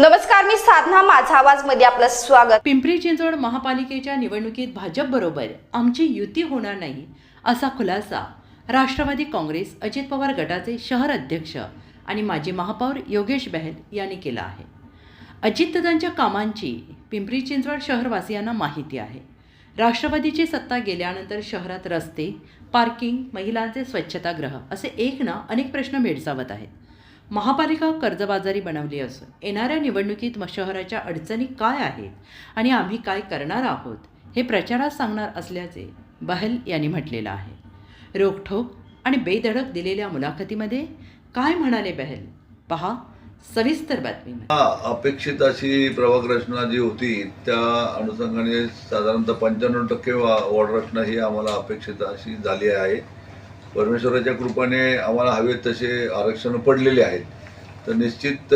नमस्कार मी साधना माझा आवाजमध्ये आपलं स्वागत. पिंपरी चिंचवड महापालिकेच्या निवडणुकीत भाजपबरोबर आमची युती होणार नाही असा खुलासा राष्ट्रवादी काँग्रेस अजित पवार गटाचे शहर अध्यक्ष आणि माजी महापौर योगेश बहल यांनी केला आहे. अजितदादांच्या कामांची पिंपरी चिंचवड शहरवासियांना माहिती आहे. राष्ट्रवादीची सत्ता गेल्यानंतर शहरात रस्ते पार्किंग महिलांचे स्वच्छतागृह असे एक ना अनेक प्रश्न भेडसावत आहेत. महापालिका कर्जबाजारी बनवली असून येणाऱ्या निवडणुकीत मशहराच्या शहराच्या अडचणी काय आहेत आणि आम्ही काय करणार आहोत हे प्रचारात सांगणार असल्याचे बहल यांनी म्हटलेलं आहे. रोखठोक आणि बेधडक दिलेल्या मुलाखतीमध्ये काय म्हणाले बहल? पहा सविस्तर बातमी अपेक्षित अशी प्रभाग रचना जी होती त्या अनुषंगाने साधारणतः पंच्याण्णव टक्के वॉर्ड रचना ही आम्हाला अपेक्षित अशी झाली आहे. परमेश्वराच्या कृपाने आम्हाला हवेत तसे आरक्षण पडलेले आहेत. तर निश्चित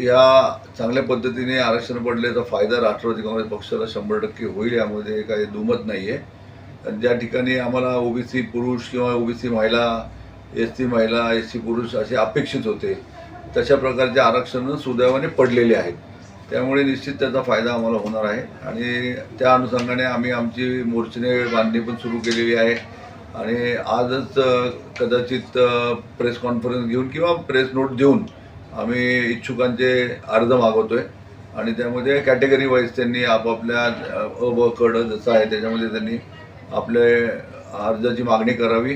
या चांगल्या पद्धतीने आरक्षण पडल्याचा फायदा राष्ट्रवादी काँग्रेस पक्षाला शंभर टक्के होईल यामध्ये काही दुमत नाही आहे ज्या ठिकाणी आम्हाला ओबीसी पुरुष किंवा ओबीसी महिला एस टी महिला एस सी पुरुष असे अपेक्षित होते तशा प्रकारचे आरक्षण सुदैवाने पडलेले आहेत. त्यामुळे निश्चित त्याचा फायदा आम्हाला होणार आहे. आणि त्या अनुषंगाने आम्ही आमची मोर्चने बांधणी पण सुरू केलेली आहे. आणि आजच कदाचित प्रेस कॉन्फरन्स घेऊन किंवा प्रेस नोट देऊन आम्ही इच्छुकांचे अर्ज मागवतो आहे आणि त्यामध्ये कॅटेगरी वाईज त्यांनी आपापल्या अ, ब कड जसं आहे त्याच्यामध्ये त्यांनी आपले अर्जाची मागणी करावी.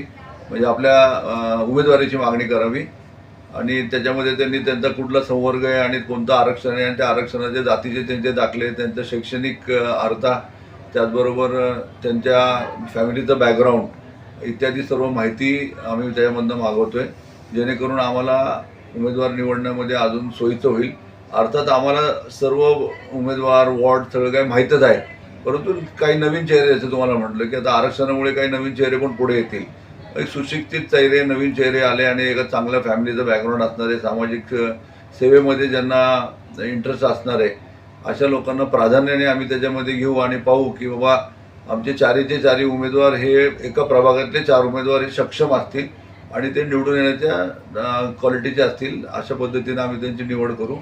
म्हणजे आपल्या उमेदवारीची मागणी करावी. आणि त्याच्यामध्ये त्यांनी त्यांचा कुठला संवर्ग आहे आणि कोणतं आरक्षण आहे आणि त्या आरक्षणाचे जातीचे त्यांचे दाखले त्यांचं शैक्षणिक अर्था त्याचबरोबर त्यांच्या फॅमिलीचं बॅकग्राऊंड इत्यादी सर्व माहिती आम्ही त्याच्यामधनं मागवतो आहे जेणेकरून आम्हाला उमेदवार निवडण्यामध्ये अजून सोयीचं होईल. अर्थात आम्हाला सर्व उमेदवार वॉर्ड सगळं काही माहीतच आहे. परंतु काही नवीन चेहरे जसं तुम्हाला म्हटलं की आता आरक्षणामुळे काही नवीन चेहरे पण पुढे येतील. एक सुशिक्षित चेहरे नवीन चेहरे आले आणि एका चांगल्या फॅमिलीचं बॅकग्राऊंड असणारे सामाजिक सेवेमध्ये ज्यांना इंटरेस्ट असणार आहे अशा लोकांना प्राधान्याने आम्ही त्याच्यामध्ये घेऊ आणि पाहू की बाबा आमचे चारीचे चारी उमेदवार हे एका प्रभागातले चार उमेदवार हे सक्षम असतील आणि ते निवडून येण्याच्या क्वालिटीचे असतील अशा पद्धतीनं आम्ही त्यांची निवड करू.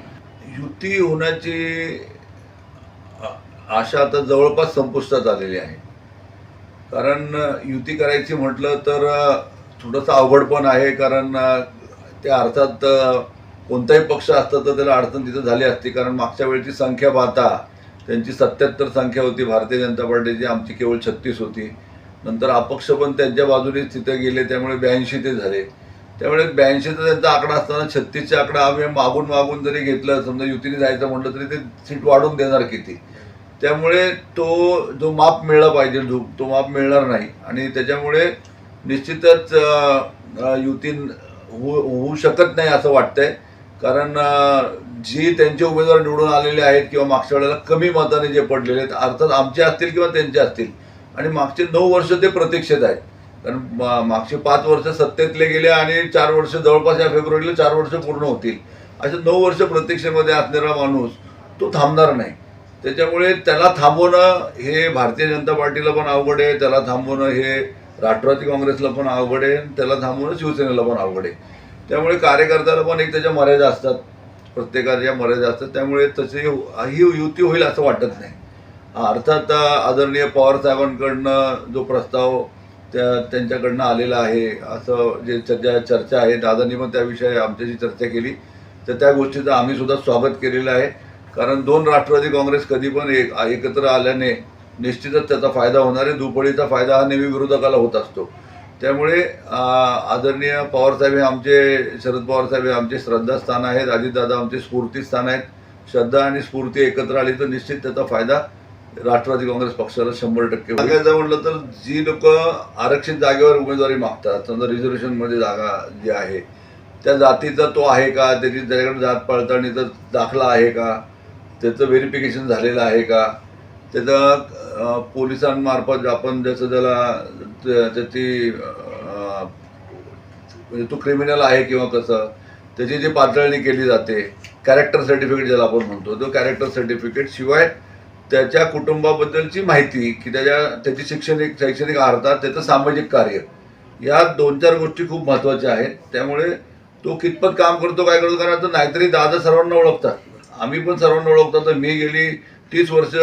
युती होण्याची आशा आता जवळपास संपुष्टात आलेली आहे. कारण युती करायची म्हटलं तर थोडंसं अवघड पण आहे कारण त्या अर्थात कोणताही पक्ष असता तर त्याला अडचण तिथं झाली असती. कारण मागच्या वेळची संख्या पाहता त्यांची सत्याहत्तर संख्या होती भारतीय जनता पार्टीची आमची केवळ छत्तीस होती. नंतर अपक्ष पण त्यांच्या बाजूनेच तिथे गेले त्यामुळे ब्याऐंशी ते झाले. त्यामुळे ब्याऐंशीचा त्यांचा आकडा असताना छत्तीसचा आकडा आम्ही मागून मागून जरी घेतलं समजा युतीने जायचं म्हटलं तरी ते सीट वाढून देणार किती? त्यामुळे तो जो माप मिळला पाहिजे धूप तो माप मिळणार नाही. आणि त्याच्यामुळे निश्चितच युती होऊ होऊ शकत नाही असं वाटतंय. कारण जी त्यांचे उमेदवार निवडून आलेले आहेत किंवा मागच्या वेळेला कमी मताने जे पडलेले आहेत अर्थात आमचे असतील किंवा त्यांचे असतील आणि मागचे नऊ वर्ष ते प्रतीक्षेत आहेत. कारण मा- मागचे पाच वर्ष सत्तेतले गेले आणि चार वर्ष जवळपास या फेब्रुवारीला चार वर्ष पूर्ण होतील. असे नऊ वर्ष प्रतीक्षेमध्ये असणारा माणूस तो थांबणार नाही. त्याच्यामुळे त्याला थांबवणं हे भारतीय जनता पार्टीला पण अवघड आहे त्याला थांबवणं हे राष्ट्रवादी काँग्रेसला पण अवघड आहे आणि त्याला थांबवणं शिवसेनेला पण अवघड आहे. त्यामुळे कार्यकर्त्याला पण एक त्याच्या मर्यादा असतात. प्रत्येकाच्या मर्यादा असतात त्यामुळे तशी ही युती होईल असं वाटत नाही. अर्थात आदरणीय पवार साहेबांकडनं जो प्रस्ताव त्या त्यांच्याकडनं आलेला आहे असं जे सध्या चर्चा आहे दादांनी पण त्याविषयी आमच्याशी चर्चा केली. तर त्या गोष्टीचं आम्ही सुद्धा स्वागत केलेलं आहे. कारण दोन राष्ट्रवादी काँग्रेस कधी पण एक एकत्र आल्याने निश्चितच त्याचा फायदा होणार आहे. दुपडीचा फायदा हा नेहमी विरोधकाला होत असतो. त्यामुळे आदरणीय पवारसाहेब हे आमचे शरद पवारसाहेब हे आमचे श्रद्धास्थान आहेत अजितदादा आमचे स्फूर्तीस्थान आहेत. श्रद्धा आणि स्फूर्ती एकत्र आली तर निश्चित त्याचा फायदा राष्ट्रवादी काँग्रेस पक्षाला शंभर टक्के सांगायचं म्हटलं तर जी लोक आरक्षित जागेवर उमेदवारी मागतात समजा रिझर्वेशनमध्ये जागा जी आहे त्या जातीचा तो आहे का? त्याची त्याच्याकडे जात पडताळणीचा दाखला आहे का? त्याचं व्हेरिफिकेशन झालेलं आहे का? त्याचं पोलिसांमार्फत आपण जसं त्याला त्या- त्याची म्हणजे तो क्रिमिनल आहे किंवा कसं त्याची जी पातळणी केली जाते कॅरेक्टर सर्टिफिकेट ज्याला आपण म्हणतो तो कॅरेक्टर सर्टिफिकेट शिवाय त्याच्या कुटुंबाबद्दलची माहिती की त्याच्या त्याची शैक्षणिक शैक्षणिक अर्हता त्याचं सामाजिक कार्य या दोन चार गोष्टी खूप महत्त्वाच्या आहेत. त्यामुळे तो कितपत काम करतो काय करतो कारण नाहीतरी दादा सर्वांना ओळखतात. आम्ही पण सर्वांना ओळखतो. तर मी गेली तीस वर्ष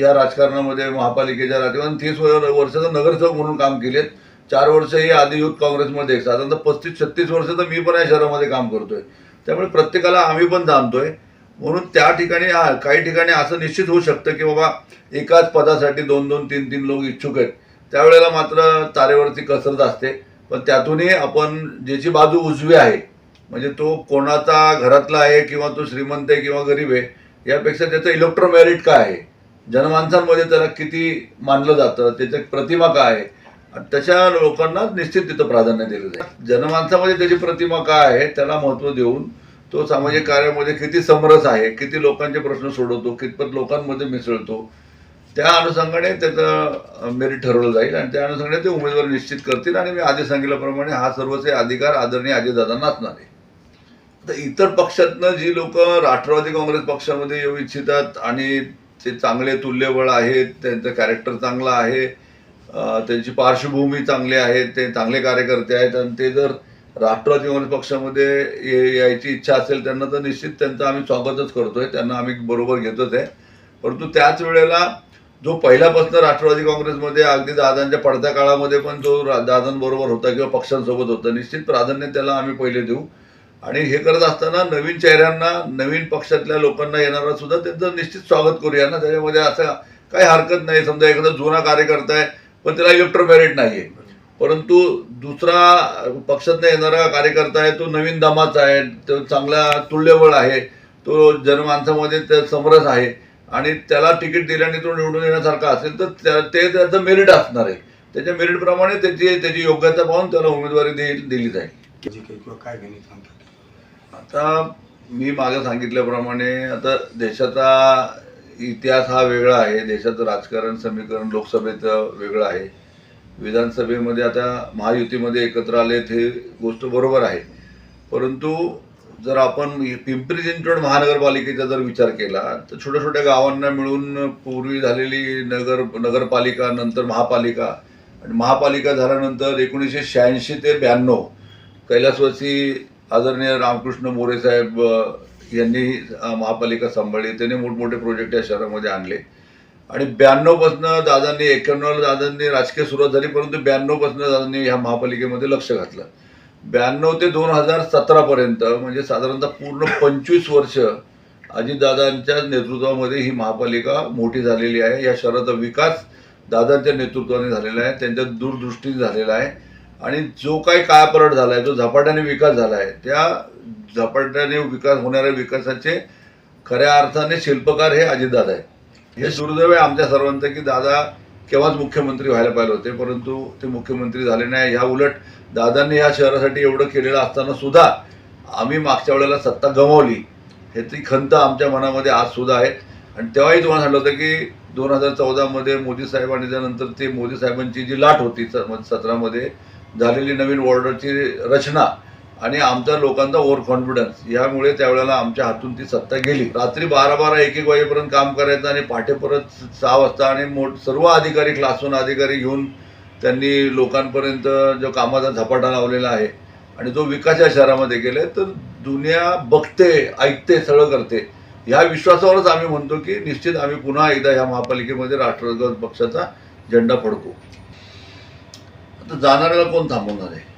या राजकारणामध्ये महापालिकेच्या राजकारण तीस वर्षाचं नगरसेवक म्हणून काम केलेत. चार वर्ष ही आधी युथ काँग्रेसमध्ये साधारणतः पस्तीस छत्तीस वर्ष तर मी पण या शहरामध्ये काम करतोय. त्यामुळे प्रत्येकाला आम्ही पण जाणतोय. म्हणून त्या ठिकाणी हा- काही ठिकाणी असं निश्चित होऊ शकतं की बाबा एकाच पदासाठी दोन दोन तीन तीन लोक इच्छुक आहेत. त्यावेळेला मात्र तारेवरती कसरत असते. पण त्यातूनही आपण ज्याची बाजू उजवी आहे म्हणजे तो कोणाचा घरातला आहे किंवा तो श्रीमंत आहे किंवा गरीब आहे यापेक्षा त्याचं इलेक्ट्रोमॅरिट काय आहे? जनमानसांमध्ये त्याला किती मानलं जातं? त्याचं प्रतिमा काय आहे? आणि तशा लोकांना निश्चित तिथं प्राधान्य दिलं जाईल. जनमानसामध्ये त्याची प्रतिमा काय आहे त्याला महत्त्व देऊन तो सामाजिक कार्यामध्ये किती समरस आहे किती लोकांचे प्रश्न सोडवतो कितपत लोकांमध्ये मिसळतो त्या अनुषंगाने त्याचं मेरिट ठरवलं जाईल आणि त्या अनुषंगाने ते उमेदवार निश्चित करतील. आणि मी आधी सांगितल्याप्रमाणे हा सर्वचे अधिकार आदरणीय अजितदादांना असणार आहे. तर इतर पक्षातनं जी लोक राष्ट्रवादी काँग्रेस पक्षामध्ये येऊ इच्छितात आणि ते चांगले तुल्यबळ आहेत त्यांचं कॅरेक्टर चांगलं आहे त्यांची पार्श्वभूमी चांगली आहे ते चांगले कार्यकर्ते आहेत आणि ते जर राष्ट्रवादी काँग्रेस पक्षामध्ये ये- यायची इच्छा असेल त्यांना तर निश्चित त्यांचं आम्ही स्वागतच करतोय त्यांना आम्ही बरोबर घेतोच आहे. परंतु त्याच वेळेला जो पहिल्यापासून राष्ट्रवादी काँग्रेसमध्ये अगदी दादांच्या पडत्या काळामध्ये पण जो दादांबरोबर होता किंवा पक्षांसोबत होता निश्चित प्राधान्य त्याला आम्ही पहिले देऊ. आणि हे करत असताना नवीन चेहऱ्यांना नवीन पक्षातल्या लोकांना येणारा सुद्धा त्यांचं निश्चित स्वागत करूया ना. त्याच्यामध्ये असं काही हरकत नाही. समजा एखादा जुना कार्यकर्ता आहे पण त्याला इलेक्ट्रोमॅरिट नाही आहे परंतु दुसरा पक्षातनं येणारा कार्यकर्ता आहे तो नवीन दमाचा आहे तो चांगला तुल्यबळ आहे तो जनमानसामध्ये त्या समरस आहे आणि त्याला तिकीट दिल्याने तो निवडून येण्यासारखा असेल तर त्या- ते त्याचं मेरिट असणार आहे. त्याच्या मेरिटप्रमाणे त्याची त्याची योग्यता पाहून त्याला उमेदवारी दिली जाईल. किंवा काय सांगतात. आता मी मागं सांगितल्याप्रमाणे आता देशाचा इतिहास हा वेगळा आहे. देशाचं राजकारण समीकरण लोकसभेचं वेगळं आहे. विधानसभेमध्ये आता महायुतीमध्ये एकत्र आलेत हे गोष्ट बरोबर आहे. परंतु जर आपण पिंपरी चिंचवड महानगरपालिकेचा जर विचार केला तर छोट्या छोट्या गावांना मिळून पूर्वी झालेली नगर नगरपालिका नंतर महापालिका आणि महापालिका झाल्यानंतर एकोणीसशे शहाऐंशी ते ब्याण्णव कैलासवासी आदरणीय रामकृष्ण मोरे साहेब यांनी महापालिका सांभाळली. त्यांनी मोठमोठे प्रोजेक्ट या शहरामध्ये आणले. आणि ब्याण्णवपासनं दादांनी एक्क्याण्णव दादांनी राजकीय सुरुवात झाली परंतु ब्याण्णवपासनं दादांनी ह्या महापालिकेमध्ये लक्ष घातलं. ब्याण्णव ते दोन हजार सतरापर्यंत म्हणजे साधारणतः पूर्ण पंचवीस वर्ष अजितदादांच्या नेतृत्वामध्ये ही महापालिका मोठी झालेली आहे. या शहराचा विकास दादांच्या नेतृत्वाने झालेला आहे. त्यांच्या दूरदृष्टीने झालेला आहे. आणि जो काही काळापलट झाला आहे जो झपाट्याने विकास झाला आहे त्या झपाट्याने विकास होणाऱ्या विकासाचे खऱ्या अर्थाने शिल्पकार हे अजितदादा आहे हे दुर्दैव आहे आमच्या सर्वांचं की दादा केव्हाच मुख्यमंत्री व्हायला पाहिजे होते परंतु ते मुख्यमंत्री झाले नाही. ह्या उलट दादांनी ह्या शहरासाठी एवढं केलेलं असताना सुद्धा आम्ही मागच्या वेळेला सत्ता गमावली. ह्याची खंत आमच्या मनामध्ये आज सुद्धा आहे आणि तेव्हाही तुम्हाला सांगलं होतं की दोन हजार चौदामध्ये मोदी साहेबांनी त्यानंतर ते मोदी साहेबांची जी लाट होती सतरामध्ये झालेली नवीन वॉर्डरची रचना आणि आमच्या लोकांचा ओव्हर कॉन्फिडन्स यामुळे त्यावेळेला आमच्या हातून ती सत्ता गेली. रात्री बारा बारा एक एक वाजेपर्यंत काम करायचं आणि पहाटे परत सहा वाजता आणि मोठ सर्व अधिकारी क्लासून अधिकारी घेऊन त्यांनी लोकांपर्यंत जो कामाचा झपाटा लावलेला आहे आणि जो विकास या शहरामध्ये गेले तर दुनिया बघते ऐकते सगळं करते. ह्या विश्वासावरच आम्ही म्हणतो की निश्चित आम्ही पुन्हा एकदा ह्या महापालिकेमध्ये राष्ट्रवादी पक्षाचा झेंडा फडकू. तर जाणाऱ्याला कोण थांबवणार आहे?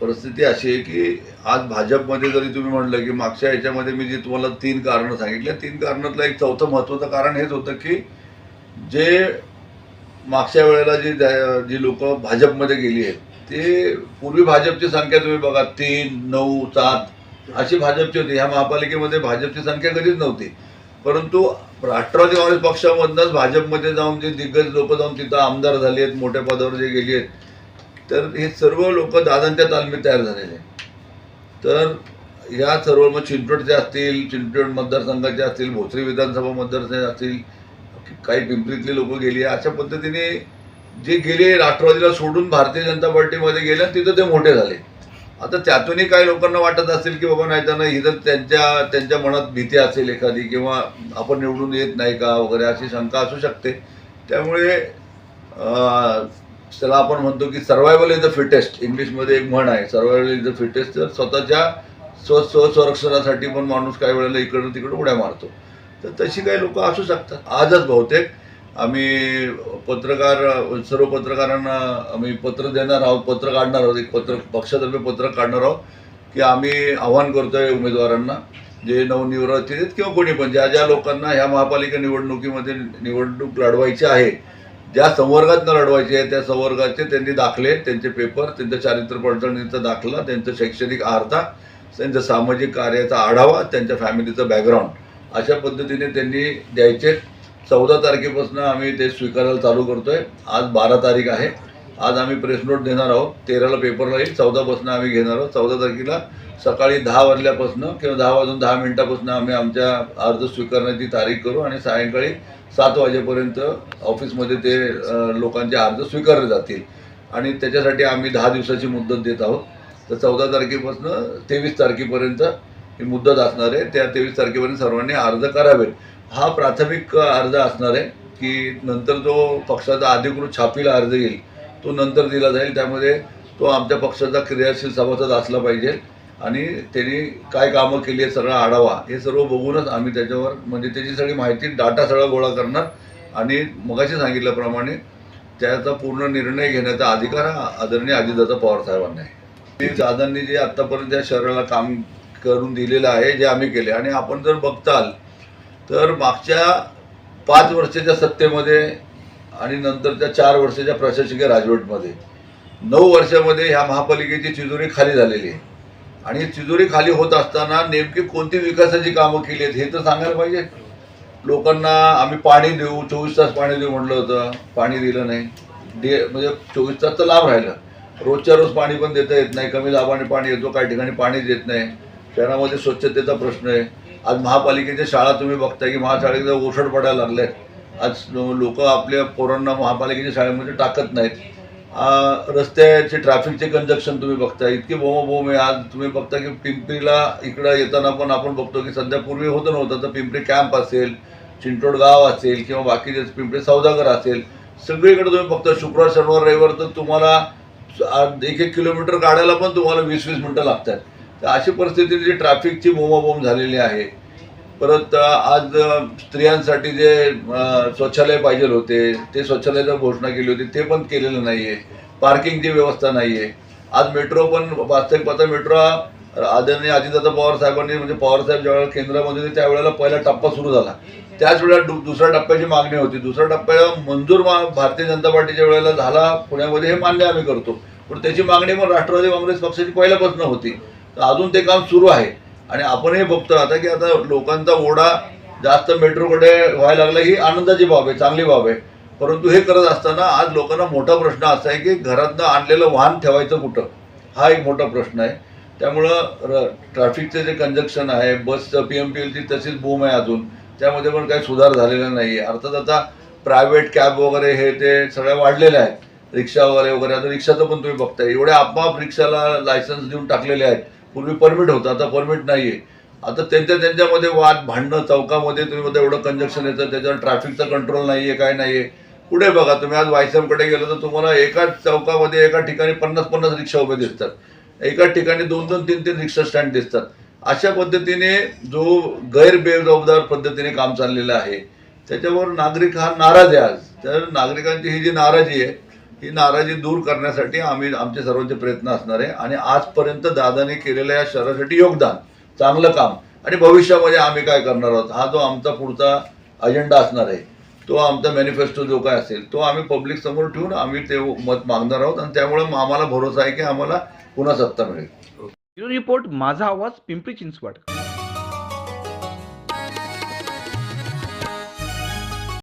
परिस्थिती अशी आहे की आज भाजपमध्ये जरी तुम्ही म्हणलं की मागच्या याच्यामध्ये मी जी तुम्हाला तीन कारणं सांगितल्या तीन कारणातलं एक चौथं महत्त्वाचं कारण हेच होतं की जे मागच्या वेळेला जी जी लोक भाजपमध्ये गेली आहेत ते पूर्वी भाजपची संख्या तुम्ही बघा तीन नऊ सात अशी भाजपची होती. ह्या महापालिकेमध्ये भाजपची संख्या कधीच नव्हती. परंतु राष्ट्रवादी काँग्रेस पक्षामधनंच भाजपमध्ये जाऊन जे दिग्गज लोक जाऊन तिथं आमदार झाले आहेत मोठ्या पदावर जे गेले आहेत तर हे सर्व लोक दादांच्या तालमीत तयार झालेले आहेत. तर या सर्व मग चिंचवडचे असतील चिंचवड मतदारसंघाचे असतील भोसरी विधानसभा मतदारसंघ असतील काही पिंपरीतली लोक गेली अशा पद्धतीने जे गेले राष्ट्रवादीला सोडून भारतीय जनता पार्टीमध्ये गेले तिथं ते मोठे झाले. आता त्यातूनही काही लोकांना वाटत असेल की बाबा नाही त्यांना ही जर त्यांच्या त्यांच्या मनात भीती असेल एखादी किंवा आपण निवडून येत नाही का वगैरे अशी शंका असू शकते. त्यामुळे त्याला आपण म्हणतो की सर्वायवल इज द फिटेस्ट इंग्लिशमध्ये एक म्हण आहे सर्वायवल इज द फिटेस्ट तर स्वतःच्या स्व स्वसंरक्षणासाठी पण माणूस काही वेळेला इकडं तिकडं उड्या मारतो. तर तशी काही लोक असू शकतात. आजच बहुतेक आम्ही पत्रकार सर्व पत्रकारांना आम्ही पत्र देणार आहोत पत्र काढणार आहोत एक पत्र पक्षातर्फे पत्र काढणार आहोत की आम्ही आव्हान करतोय उमेदवारांना जे नवनिर्वाचित आहेत किंवा कोणी पण ज्या ज्या लोकांना ह्या महापालिका निवडणुकीमध्ये निवडणूक लढवायची आहे ज्या संवर्गातनं लढवायचे आहे त्या संवर्गाचे त्यांनी दाखले त्यांचे पेपर त्यांचं चारित्र्य पडताळणीचा दाखला त्यांचं शैक्षणिक अर्धा त्यांचं सामाजिक कार्याचा आढावा त्यांच्या फॅमिलीचं बॅकग्राऊंड अशा पद्धतीने त्यांनी द्यायचे. चौदा तारखेपासून आम्ही ते स्वीकारायला चालू करतो आहे आज बारा तारीख आहे. आज आम्ही प्रेस नोट देणार आहोत. तेराला पेपरला येईल. चौदापासून आम्ही घेणार आहोत. चौदा तारखेला सकाळी दहा वाजल्यापासून किंवा दहा वाजून दहा मिनिटापासून आम्ही आमच्या अर्ज स्वीकारण्याची तारीख करू आणि सायंकाळी सात वाजेपर्यंत ऑफिसमध्ये ते लोकांचे अर्ज स्वीकारले जातील. आणि त्याच्यासाठी आम्ही दहा दिवसाची मुदत देत आहोत. तर चौदा तारखेपासून तेवीस तारखेपर्यंत ही मुदत असणार आहे. त्या तेवीस तारखेपर्यंत सर्वांनी अर्ज करावेत. हा प्राथमिक अर्ज असणार आहे की नंतर जो पक्षाचा अधिकृत छापील अर्ज येईल. तो नंतर दिला जाईल. त्यामध्ये तो आमच्या पक्षाचा क्रियाशील सभासद असला पाहिजे. आणि त्यांनी काय कामं केली आहे सगळा आढावा हे सर्व बघूनच आम्ही त्याच्यावर म्हणजे त्याची सगळी माहिती डाटा सगळा गोळा करणार. आणि मगाशी सांगितल्याप्रमाणे त्याचा पूर्ण निर्णय घेण्याचा अधिकार हा आदरणीय अजितदादा पवारसाहेबांना आहे. ते दादांनी जे आत्तापर्यंत या शहराला काम करून दिलेलं आहे जे आम्ही केले आणि आपण जर बघताल तर मागच्या पाच वर्षाच्या सत्तेमध्ये आणि नंतरच्या चार वर्षाच्या प्रशासकीय राजवटमध्ये. नऊ वर्षामध्ये ह्या महापालिकेची तिजोरी खाली झालेली आहे. आणि तिजोरी खाली होत असताना नेमकी कोणती विकासाची कामं केली आहेत हे तर सांगायला पाहिजे. लोकांना आम्ही पाणी देऊ चोवीस तास पाणी देऊ म्हटलं होतं. पाणी दिलं नाही. डे म्हणजे चोवीस तास तर लाभ राहिलं. रोजच्या रोज पाणी पण देता येत नाही. कमी दाबाने पाणी येतो काही ठिकाणी पाणी देत नाही. शहरामध्ये स्वच्छतेचा प्रश्न आहे. आज महापालिकेच्या शाळा तुम्ही बघताय की महाशाळेचा ओसड पडायला लागल्यात. आज लोक आपल्या पोरांना महापालिकेच्या शाळेमध्ये टाकत नाहीत. रस्त्याचे ट्रॅफिकचे कंजक्शन तुम्ही बघताय. इतके बोम आहे. आज तुम्ही बघता की पिंपरीला इकडं येताना पण आपण बघतो की सध्या पूर्वी होतं नव्हतं. तर पिंपरी कॅम्प असेल चिंटोड गाव असेल किंवा बाकीचे पिंपरी सौदागर असेल सगळीकडे तुम्ही बघता शुक्रवार शनिवार रविवार तर तुम्हाला एक एक किलोमीटर काढायला पण तुम्हाला वीस वीस मिनटं लागतात. तर अशी परिस्थिती जी ट्रॅफिकची बोंबाबोंब झालेली आहे परत आज स्त्रियांसाठी जे स्वच्छालय शौचालय पाहिजे होते ते शौचालयाची घोषणा केली होती ते पण केलेलं नाही आहे पार्किंगची व्यवस्था नाही आहे आज मेट्रो पण वास्तविक पाहता मेट्रो आदरणीय अजितदादा पवार साहेबांनी म्हणजे पवारसाहेब ज्यावेळेला केंद्रामध्ये होते त्यावेळेला पहिला टप्पा सुरू झाला. त्याच वेळेला दु- दुसऱ्या टप्प्याची मागणी होती. दुसऱ्या टप्प्याला मंजूर मा- भारतीय जनता पार्टीच्या वेळेला झाला पुण्यामध्ये हे मान्य आम्ही करतो. पण त्याची मागणी पण राष्ट्रवादी काँग्रेस पक्षाची पहिल्यापासून होती. तर अजून ते काम सुरू आहे. आणि आपणही बघतो आता की आता लोकांचा ओढा जास्त मेट्रोकडे व्हायला लागला ही आनंदाची बाब आहे चांगली बाब आहे. परंतु हे करत असताना आज लोकांना मोठा प्रश्न असा आहे की घरातनं आणलेलं वाहन ठेवायचं कुठं? हा एक मोठा प्रश्न आहे. त्यामुळं र ट्रॅफिकचं जे कंजक्शन आहे बसचं पी एम पी एलची तशीच बूम आहे अजून. त्यामध्ये पण काही सुधार झालेला नाही आहे अर्थात आता प्रायव्हेट कॅब वगैरे हे ते सगळ्या वाढलेल्या आहेत. रिक्षा वगैरे वगैरे आता रिक्षाचं पण तुम्ही बघताय. एवढे आपोआप रिक्षाला लायसन्स देऊन टाकलेले आहेत. पूर्वी परमिट होतं आता परमिट नाही आहे आता त्यांच्या त्यांच्यामध्ये वाद भांडणं चौकामध्ये तुम्ही मध्ये एवढं कंजक्शन येतं त्याच्यावर ट्रॅफिकचा कंट्रोल नाही आहे काय नाही आहे पुढे बघा तुम्ही आज वायसमकडे गेलो तर तुम्हाला एकाच चौकामध्ये एका ठिकाणी पन्नास पन्नास रिक्षा उभे दिसतात. एकाच ठिकाणी दोन दोन तीन तीन रिक्षा स्टँड दिसतात. अशा पद्धतीने जो गैरबेजबाबदार पद्धतीने काम चाललेलं आहे त्याच्यावर नागरिक हा नाराज आहे आज. तर नागरिकांची ही जी नाराजी आहे ही नाराजी दूर करण्यासाठी आम्ही आमचे सर्वांचे प्रयत्न असणार आहे. आणि आजपर्यंत दादाने केलेल्या या शहरासाठी योगदान चांगलं काम. आणि भविष्यामध्ये आम्ही काय करणार आहोत? हा जो आमचा पुढचा अजेंडा असणार आहे तो आमचा मॅनिफेस्टो जो काय असेल तो आम्ही पब्लिक समोर ठेवून आम्ही ते मत मागणार आहोत. आणि त्यामुळे आम्हाला भरोसा आहे की आम्हाला पुन्हा सत्ता मिळेल. रिपोर्ट माझा आवाज पिंपरी चिंचवड.